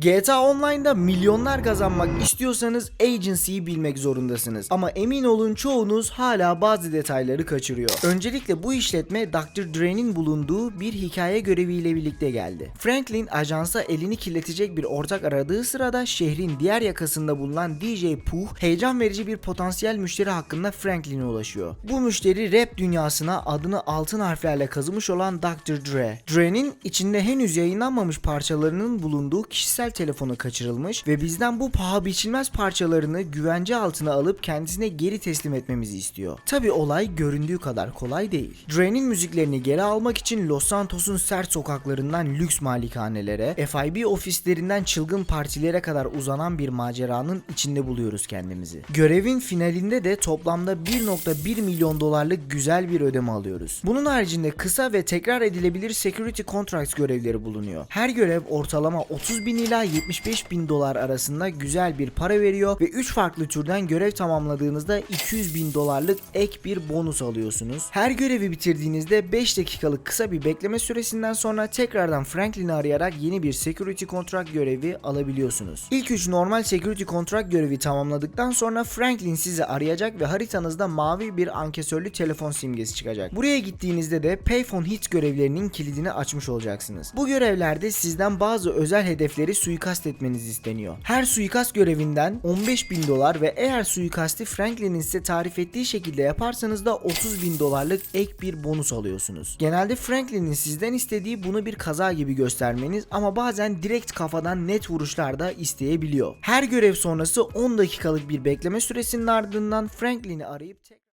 GTA Online'da milyonlar kazanmak istiyorsanız agency'yi bilmek zorundasınız. Ama emin olun çoğunuz hala bazı detayları kaçırıyor. Öncelikle bu işletme Dr. Dre'nin bulunduğu bir hikaye göreviyle birlikte geldi. Franklin ajansa elini kirletecek bir ortak aradığı sırada şehrin diğer yakasında bulunan DJ Pooh heyecan verici bir potansiyel müşteri hakkında Franklin'e ulaşıyor. Bu müşteri rap dünyasına adını altın harflerle kazımış olan Dr. Dre. Dre'nin içinde henüz yayınlanmamış parçalarının bulunduğu kişisel telefonu kaçırılmış ve bizden bu paha biçilmez parçalarını güvence altına alıp kendisine geri teslim etmemizi istiyor. Tabi olay göründüğü kadar kolay değil. Dre'nin müziklerini geri almak için Los Santos'un sert sokaklarından lüks malikanelere, FIB ofislerinden çılgın partilere kadar uzanan bir maceranın içinde buluyoruz kendimizi. Görevin finalinde de toplamda 1.1 milyon dolarlık güzel bir ödeme alıyoruz. Bunun haricinde kısa ve tekrar edilebilir security contracts görevleri bulunuyor. Her görev ortalama 30 bin ila 75 bin dolar arasında güzel bir para veriyor ve 3 farklı türden görev tamamladığınızda 200 bin dolarlık ek bir bonus alıyorsunuz. Her görevi bitirdiğinizde 5 dakikalık kısa bir bekleme süresinden sonra tekrardan Franklin'i arayarak yeni bir security contract görevi alabiliyorsunuz. İlk 3 normal security contract görevi tamamladıktan sonra Franklin sizi arayacak ve haritanızda mavi bir ankesörlü telefon simgesi çıkacak. Buraya gittiğinizde de Payphone Hits görevlerinin kilidini açmış olacaksınız. Bu görevlerde sizden bazı özel hedefleri suikast etmeniz isteniyor. Her suikast görevinden 15 bin dolar ve eğer suikasti Franklin'in size tarif ettiği şekilde yaparsanız da 30 bin dolarlık ek bir bonus alıyorsunuz. Genelde Franklin'in sizden istediği bunu bir kaza gibi göstermeniz ama bazen direkt kafadan net vuruşlar da isteyebiliyor. Her görev sonrası 10 dakikalık bir bekleme süresinin ardından Franklin'i arayıp tek